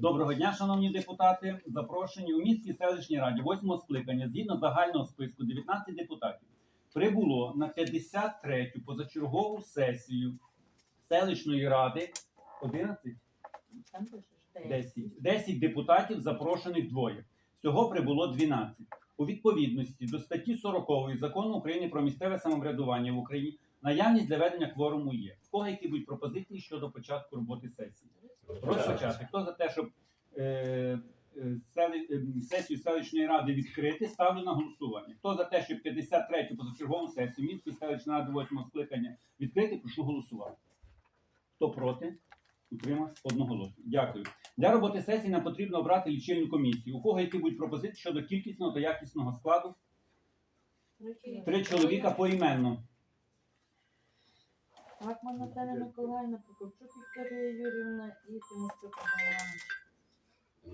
Доброго дня, шановні депутати. Запрошені у міській селищній раді восьмого скликання згідно загального списку 19 депутатів прибуло на 53-ю позачергову сесію селищної ради 11? Там пишеш, де? 10. 10 депутатів, запрошених двоє. Всього прибуло 12. У відповідності до статті 40 закону України про місцеве самоврядування в Україні наявність для ведення кворуму є. В кого які будуть пропозиції щодо початку роботи сесії? Розпочати. Хто за те, щоб е, е, е, сесію селищної ради відкрити, ставлю на голосування. Хто за те, щоб 53-ю позачергову сесію міської селищної ради 8 скликання відкрити, прошу голосувати. Хто проти? Утримався одноголосно. Дякую. Для роботи сесії нам потрібно обрати лічильну комісію. У кого які будуть пропозиції щодо кількісного та якісного складу? Три чоловіка поіменно. Лакман Наталя Миколаївна, Прокопчук Вікторія Юрівна і Іван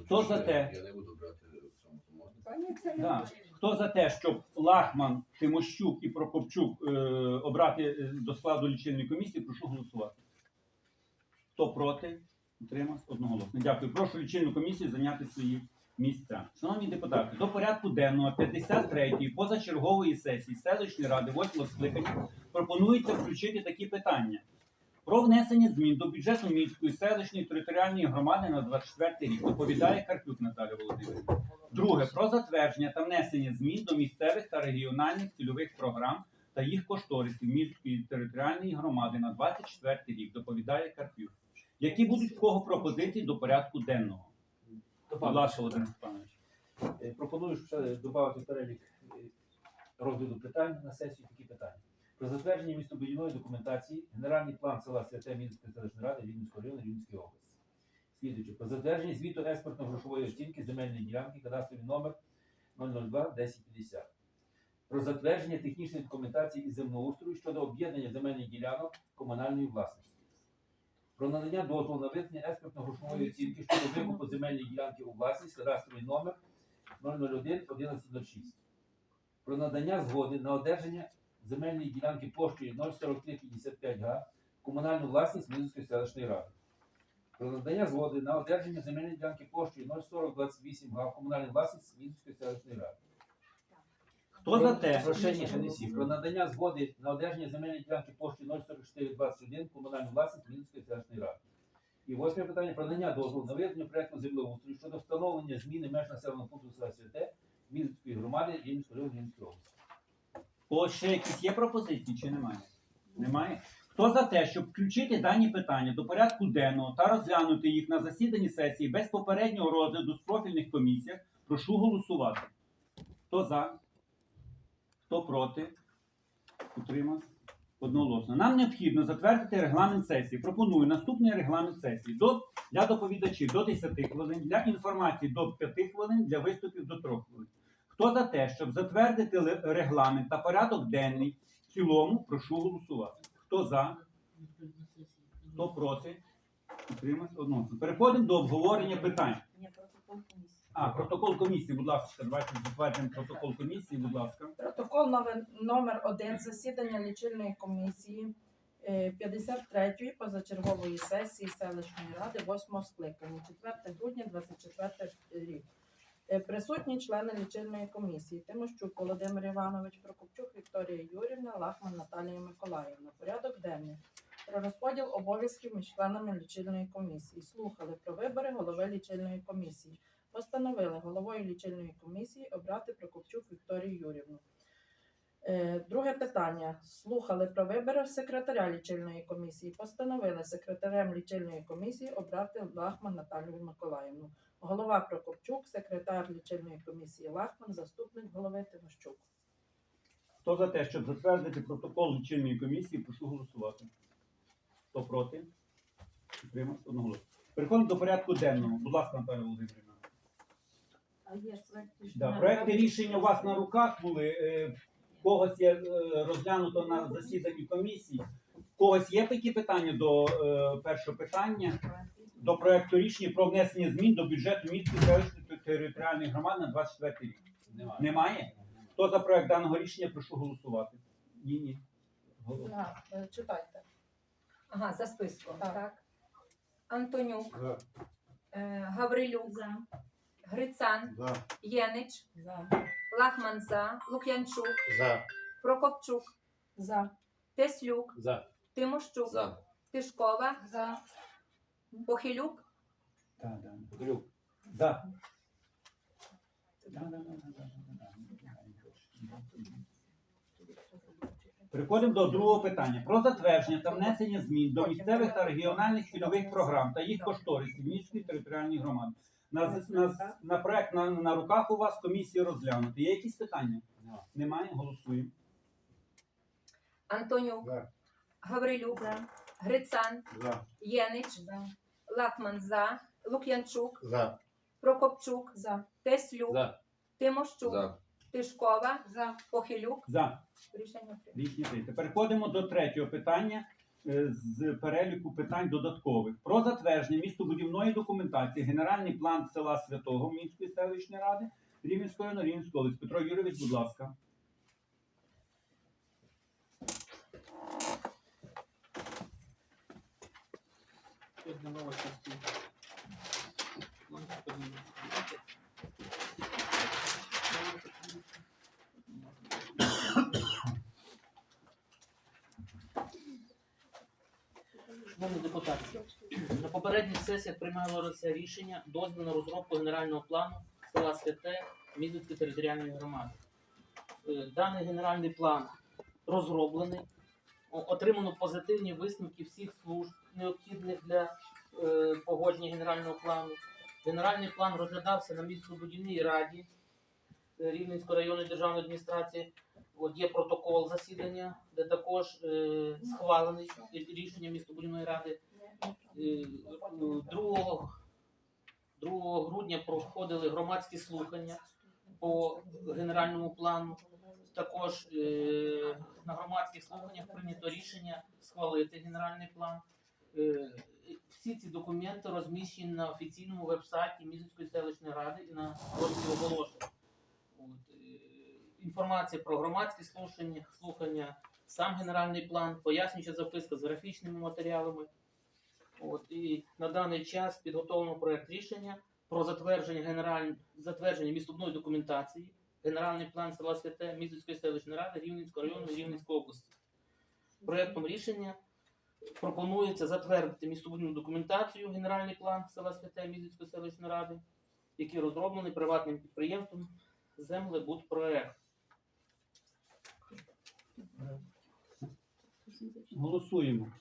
Хто за те? Я не буду брати в цьому, то можна. Да. Хто за те, щоб Лахман, Тимощук і Прокопчук е, обрати е, до складу лічильної комісії, прошу голосувати. Хто проти? Утримався одноголосно. Дякую. Прошу лічильну комісію зайняти свої місця. Шановні депутати, до порядку денного 53-ї позачергової сесії селищної ради 8 скликання пропонується включити такі питання. Про внесення змін до бюджету міської селищної територіальної громади на 24 рік доповідає Карпюк Наталя Володимирівна. Друге про затвердження та внесення змін до місцевих та регіональних цільових програм та їх кошторисів міської територіальної громади на 24 рік. Доповідає Карпюк. Які будуть в кого пропозиції до порядку денного? Будь ласка, Володимир Степанович. Е, Пропоную ще додати перелік е, розгляду питань на сесію такі питання. Про затвердження містобудівної документації, генеральний план села Святе Мінської селищної ради Рівненського району Рівненської області. Слідуючи, про затвердження звіту експортно-грошової оцінки земельної ділянки, кадастровий номер 002 1050. Про затвердження технічної документації і землеустрою щодо об'єднання земельних ділянок комунальної власності. Про надання дозволу на визнання експертно-грошової оцінки щодо викупу земельної ділянки у власність, кадастровий номер 001 1106. Про надання згоди на одержання земельної ділянки площею 04355 га комунальну власність Мінської селищної ради. Про надання згоди на одержання земельної ділянки площею 04028 га комунальну власність Мінської селищної ради. Хто за те? Про надання згоди на одержання земельної ділянки площею 04421 в комунальну власність Мінської селищної ради. І восьме питання про надання дозволу на визнання проекту землеустрою щодо встановлення зміни меж населеного пункту села Святе Мінської громади Рівненського району Рівненської області. О, ще якісь є пропозиції чи немає? Немає. Хто за те, щоб включити дані питання до порядку денного та розглянути їх на засіданні сесії без попереднього розгляду з профільних комісіях, прошу голосувати. Хто за? Хто проти? Утримався? Одноголосно. Нам необхідно затвердити регламент сесії. Пропоную наступний регламент сесії до, для доповідачів до 10 хвилин, для інформації до 5 хвилин, для виступів до 3 хвилин. Хто за те, щоб затвердити регламент та порядок денний в цілому, прошу голосувати. Хто за? Хто проти? Переходимо до обговорення питань. А, протокол комісії, будь ласка, давайте затвердимо протокол комісії, будь ласка. Протокол номер, номер 1 засідання лічильної комісії е, 53-ї позачергової сесії селищної ради 8 скликання, 4 грудня 24 рік. Е, Присутні члени лічильної комісії Тимощук Володимир Іванович, Прокопчук Вікторія Юрівна, Лахман Наталія Миколаївна. Порядок денний. Про розподіл обов'язків між членами лічильної комісії. Слухали про вибори голови лічильної комісії. Постановили головою лічильної комісії обрати Прокопчук Вікторію Юрівну. Е, Друге питання. Слухали про вибори секретаря лічильної комісії. Постановили секретарем лічильної комісії обрати Лахман Наталію Миколаївну. Голова Прокопчук, секретар лічильної комісії Лахман, заступник голови Тимощук. Хто за те, щоб затвердити протокол лічильної комісії, прошу голосувати. Хто проти? Утримався одноголосно. Переходимо до порядку денного. Будь ласка, Наталя Володимирівна. А є ж проект рішення. Да, проекти рішення у вас на руках були. е, В когось є е, розглянуто на засіданні комісії. В когось є такі питання до е, першого питання до проекту рішення про внесення змін до бюджету міської селищної територіальної громади на 24 рік. Немає. Немає? Хто за проект даного рішення, прошу голосувати. Ні, ні. Голос. Е, читайте. Ага, за списком. Так. Так. Антонюк, Е, Гаврилюк, За. Грицан, За. Єнич, За. Лахман за, Лук'янчук, За. Прокопчук, За. Теслюк, За. Тимощук, За. Тишкова, За. Похилюк, Так, да. Глюк. За. Да, да, да, да, да, да, да. Переходимо до другого питання про затвердження та внесення змін до місцевих та регіональних цільових програм та їх кошторисів міської територіальної громади. На, на, на проект на, на руках у вас комісії розглянути. Є якісь питання? Немає? Голосуємо. Антонюк, За. Гаврилюк. Грицан, За. Єнич, За. Лахман за, Лук'янчук, За. Прокопчук, За. Теслюк, За. Тимощук, За. Тишкова, За. Похилюк. За. Рішення прийнято. Рішення прийнято. Переходимо до третього питання з переліку питань додаткових. Про затвердження містобудівної документації, генеральний план села Святого Мінської селищної ради, Рівненської району, Рівненської області. Петро Юрійович, будь ласка. Одна. Шановні депутати, на попередніх сесіях приймалося рішення дозвіл на розробку генерального плану села Святе Мізицької територіальної громади. Е, Даний генеральний план розроблений, отримано позитивні висновки всіх служб, необхідних для е, погодження генерального плану. Генеральний план розглядався на містобудівній раді е, Рівненської районної державної адміністрації. От є протокол засідання, де також е, схвалений рішення містобудівної ради. Е, 2, 2 грудня проходили громадські слухання по генеральному плану. Також е, на громадських слуханнях прийнято рішення схвалити генеральний план. Е, всі ці документи розміщені на офіційному веб-сайті Мізицької селищної ради і на розділі оголошень. От, е, інформація про громадські слухання, слухання, сам генеральний план, пояснююча записка з графічними матеріалами. От, і на даний час підготовлено проект рішення про затвердження генераль... затвердження містобної документації, генеральний план села Святе Мізицької селищної ради Рівненського району Рівненської області. Проектом рішення пропонується затвердити містобудівну документацію, генеральний план села Святе Мізицької селищної ради, який розроблений приватним підприємством Землебудпроект. Голосуємо.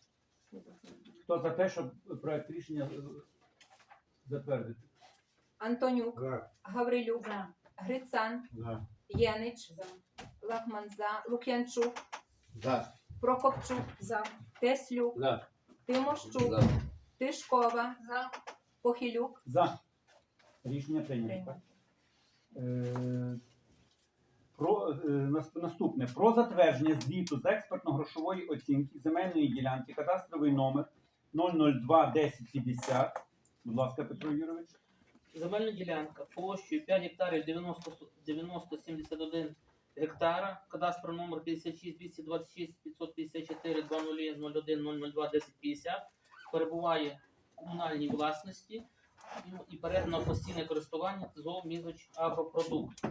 Хто за те, щоб проект рішення затвердити? Антонюк, За. Гаврилюк. Грицан, За. Єнич, Лахман за, Лук'янчук, За. Прокопчук, За. Теслюк, За. Тимощук, За. Тишкова, За. Похилюк. За. Рішення прийнято. Прийнято. Е, Про, е, наступне про затвердження звіту з експертно-грошової оцінки земельної ділянки, кадастровий номер 002 1050. Будь ласка, Петро Юрович. Земельна ділянка площею 5 гектарів 90, 90 71 гектара, кадастр номер 56 226 554 20 01 002 1050 перебуває в комунальній власності і передано постійне користування ТЗОВ Мізоч Агропродукт.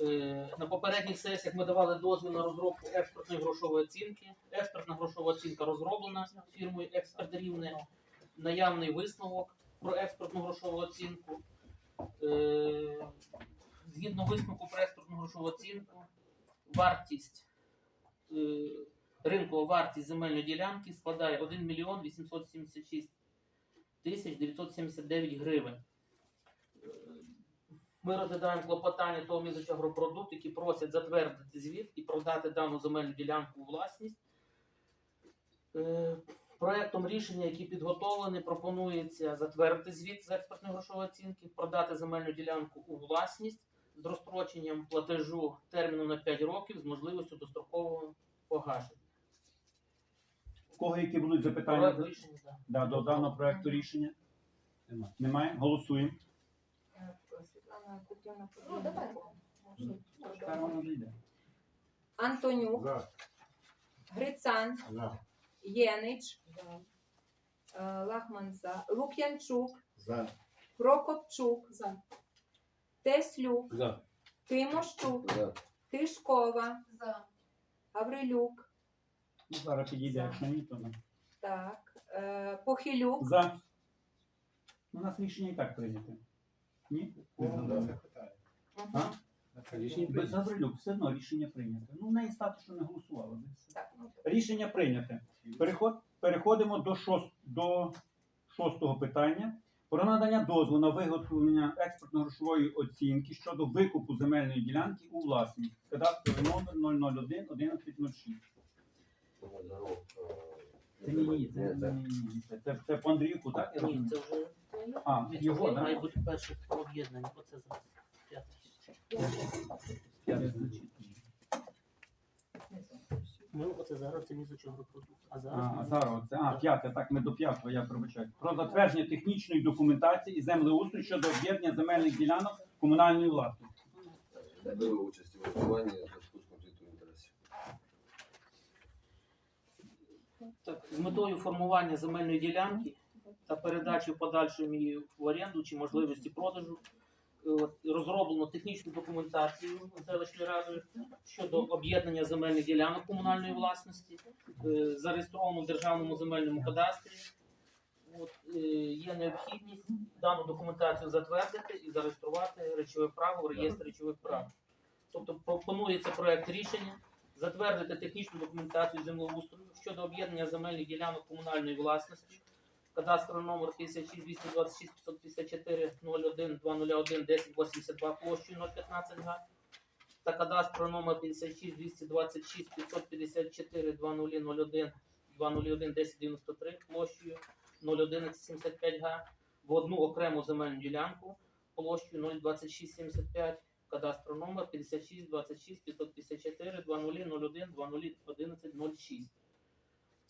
Е, На попередніх сесіях ми давали дозвіл на розробку експертної грошової оцінки. Експертна грошова оцінка розроблена фірмою Експерт Рівне. Наявний висновок про експертну грошову оцінку. Е, Згідно висновку про експертну грошову оцінку, вартість е, ринкова вартість земельної ділянки складає 1 мільйон 876 тисяч 979 гривень. Ми розглядаємо клопотання того мізоча агропродукт, які просять затвердити звіт і продати дану земельну ділянку у власність. Е, Проектом рішення, який підготовлений, пропонується затвердити звіт з експертної грошової оцінки, продати земельну ділянку у власність з розстроченням платежу терміну на 5 років з можливістю дострокового погашення. У кого які будуть запитання Проект до- рішення, да. да, до даного проекту рішення? Немає? Голосуємо. Ну, давай. Воно. Антонюк, За. Грицан, За. Єнич, е, Лахман за, Лук'янчук, За. Прокопчук, За. Теслюк, За. Тимощук, За. Тишкова, За. Гаврилюк, Ну, Зараз підійде, За. якщо ні, то не. так, е, Похилюк, За. У нас рішення і так прийняте. Ні? А? Це рішення Без прийнято. Гаврилюк, все одно рішення прийняте. Ну, в неї стати, що не все. так, ну, Рішення прийняте. Переход, переходимо до, шост, до шостого питання. Про надання дозволу на виготовлення експортно-грошової оцінки щодо викупу земельної ділянки у власність. Кадастровий номер 001 1106. Це ні, ні, це, ні, ні, ні. це, це, це по Андріюку, так? Я Ні, розумію? це вже А, його, має так? бути перше об'єднання. Оце зараз. П'яте. Ми оце зараз це мізочого продукту. А зараз А, ми- зараз оце. А, п'яте, так, ми до п'ятого, я пробачаю. Про затвердження технічної документації і землеустрою щодо об'єднання земельних ділянок комунальної власності. Не беру участь у голосуванні в зв'язку з конфліктом інтересів. Так, з метою формування земельної ділянки та передачі в подальшому її в оренду чи можливості продажу е, розроблено технічну документацію селищної ради щодо об'єднання земельних ділянок комунальної власності, е, зареєстровано в державному земельному кадастрі. От, е, є необхідність дану документацію затвердити і зареєструвати речове право в реєстрі речових прав. Тобто пропонується проект рішення затвердити технічну документацію землеустрою щодо об'єднання земельних ділянок комунальної власності, кадастровий номер 56 226 554 01 201 1082 площею 015 га. Та кадастровий номер 56 226 554 2001 201 1093 площею 01175 га. В одну окрему земельну ділянку площею 02675 кадастр номер 56 26 554 2001 2011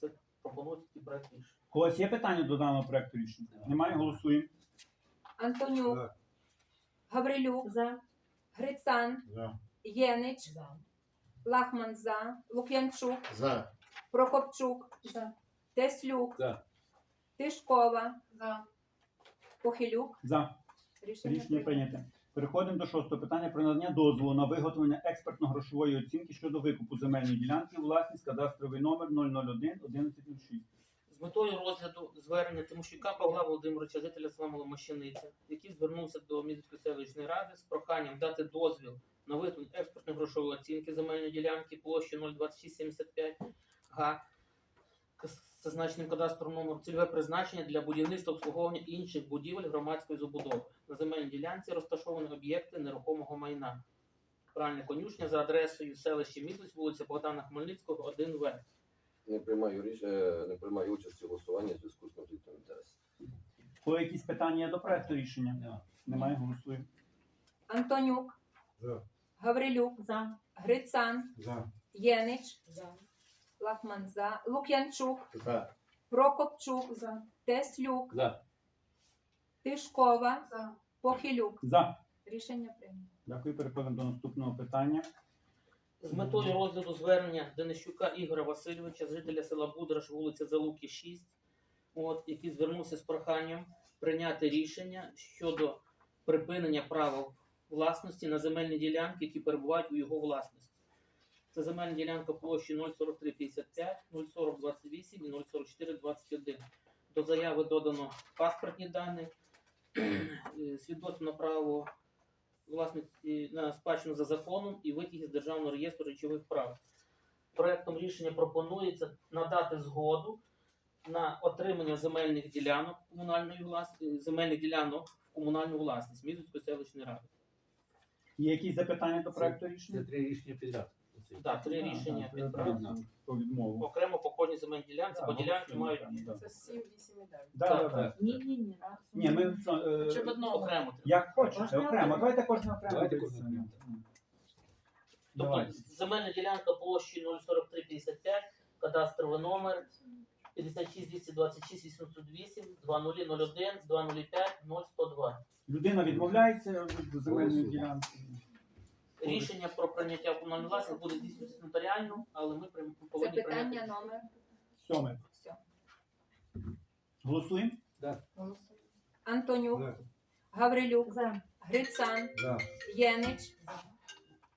Це пропонується такий проект рішення. У когось є питання до даного проекту рішення? Немає, голосуємо. Антонюк, За. Гаврилюк, За. Грицан, За. Єнич, За. Лахман за, Лук'янчук, За. Прокопчук, За. Теслюк, За. Тишкова, За. Похилюк, За. рішення, Рішення прийнято. Переходимо до шостого питання про надання дозволу на виготовлення експертно-грошової оцінки щодо викупу земельної ділянки у власність кадастровий номер 001 1106. З метою розгляду звернення Тимощука Павла Володимировича, жителя села Маломощаниця, який звернувся до Мізицької селищної ради з проханням дати дозвіл на виготовлення експортної грошової оцінки земельної ділянки площі 02675 га зазначеним кадастровим номером цільове призначення для будівництва обслуговування інших будівель громадської забудови. На земельній ділянці розташовані об'єкти нерухомого майна. Пральня конюшня за адресою селище Мізусь, вулиця Богдана Хмельницького, 1В. Не приймаю річ... е, не приймаю участь у голосуванні в зв'язку з конфліктом інтересів. Коли якісь питання до проекту рішення? Немає, голосуємо. Антонюк, За. Гаврилюк, За. Грицан, За. Єнич, За. Лахман за, Лук'янчук, За. Прокопчук, За. Теслюк, За. Тишкова, За. Похилюк. За. Рішення прийнято. Дякую. Переходимо до наступного питання. З метою розгляду звернення Денищука Ігоря Васильовича, жителя села Будраш, вулиця Залуки, 6, от, який звернувся з проханням прийняти рішення щодо припинення права власності на земельні ділянки, які перебувають у його власності. Це земельна ділянка площі 04355, 04028 і 04421. До заяви додано паспортні дані, е, свідоцтво на право власності на спадщину за законом і витяги з державного реєстру речових прав. Проектом рішення пропонується надати згоду на отримання земельних ділянок комунальної власності, земельних ділянок в комунальну власність Мізицької селищної ради. Є якісь запитання до проекту Це рішення? три рішення підряд. Так, три рішення так, Про відмову. Окремо по кожній земельній ділянці, Так, ділянки голосуємо, мають. Це 7, 8 і 9. Да, Так, да, да. Ні, ні, ні. Ні, ми що, е, Чи в одному? окремо. як хочете, Кожне окремо. Давайте кожне окремо. Давайте кожне окремо. Тобто Давайте. земельна ділянка площею 04355, кадастровий номер 56 226 808 2001 205 0102. Людина відмовляється від земельної ділянки. Рішення про прийняття в комунальну власність буде здійснюватися нотаріально, але ми прийм- Це повинні питання прийняти. номер Сьоме. все. Голосуємо? Голосуємо. Антонюк, За. Гаврилюк, За. Грицан, За. Єнич,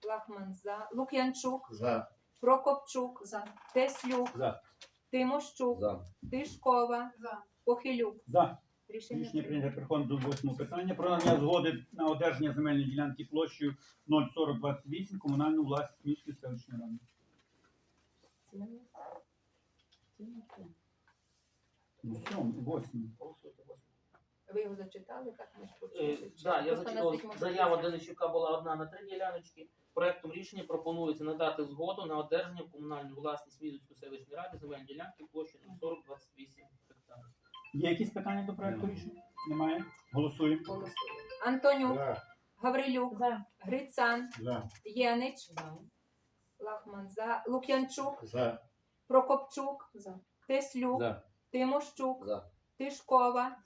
Лахман за, Лук'янчук, За. Прокопчук, За. Теслюк, За. Тимощук, За. Тишкова, За. Похилюк. За. Рішення Рішення прийнято. Переходимо до восьмого питання. Про надання згоди на одержання земельної ділянки площею 04028 комунальну власність Міської селищної ради. Ну, сьомий, восьмий. Ви його зачитали, так ми ж Е, почули. Да, я Просто зачитав, назвіть заява можливість. Денищука була одна на три діляночки. Проектом рішення пропонується надати згоду на одержання в комунальну власність Мізицької селищної ради земельної ділянки площею 4028 гектарів. Є якісь питання до проекту рішення? Немає? Голосуємо. Антонюк, Гаврилюк, За. Грицан, За. Єнич, Лахман за, Лук'янчук, За. Прокопчук, За. Теслюк, За. Тимощук, За. Тишкова,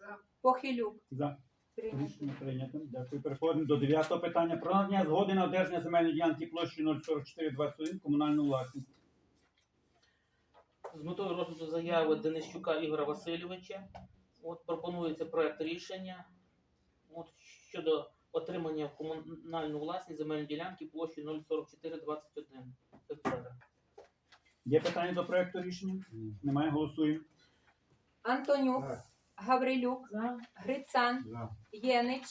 Похилюк. За. Прийнято. Рішення прийнято. Дякую. Переходимо до дев'ятого питання. Про надання згоди на одержання земельної ділянки площею 04421 комунальну власність. З метою розгляду заяви Денищука Ігоря Васильовича от, пропонується проект рішення от, щодо отримання в комунальну власність земельної ділянки площею 04421 гектара. Є питання до проекту рішення? Немає. Голосуємо. Антонюк, Гаврилюк. Грицан. Єнич,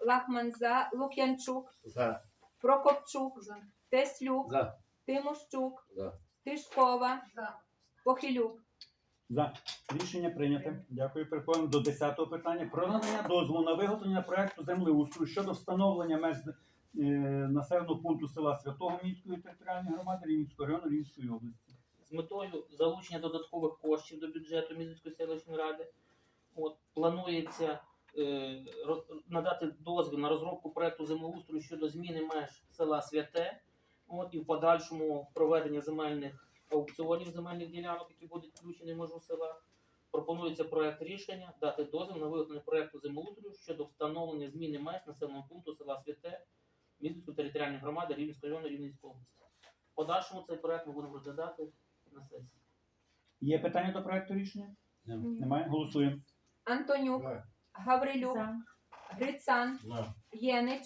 Лахман за, Лук'янчук. Прокопчук. Теслюк. Тимощук. Тишкова, За. Похилюк. За. Рішення прийнято. Дякую. Переходимо до 10-го питання. Про надання дозволу на виготовлення проекту землеустрою щодо встановлення меж е, населеного пункту села Святого Мінської територіальної громади Рівненського району Рівненської області. з метою залучення додаткових коштів до бюджету Мізицької селищної ради. От, планується е, роз- надати дозвіл на розробку проекту землеустрою щодо зміни меж села Святе, от, і в подальшому проведення земельних аукціонів земельних ділянок, які будуть включені в межу села. Пропонується проект рішення дати дозвіл на виготовлення проекту землеустрою щодо встановлення зміни меж населеного пункту села Святе Мізицької територіальної громади Рівненського району Рівненської області. В подальшому цей проект ми будемо розглядати на сесії. Є питання до проекту рішення? Немає. Голосуємо. Антонюк, Гаврилюк. Грицан, За. Єнич,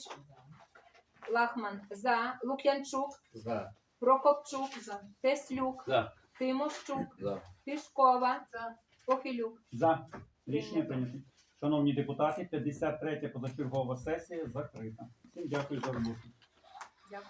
Лахман за, Лук'янчук, За. Прокопчук, За. Теслюк, За. Тимощук, За. Тишкова, За. Похилюк. За. Рішення прийнято. Шановні депутати, 53 позачергова сесія закрита. Всім дякую за роботу.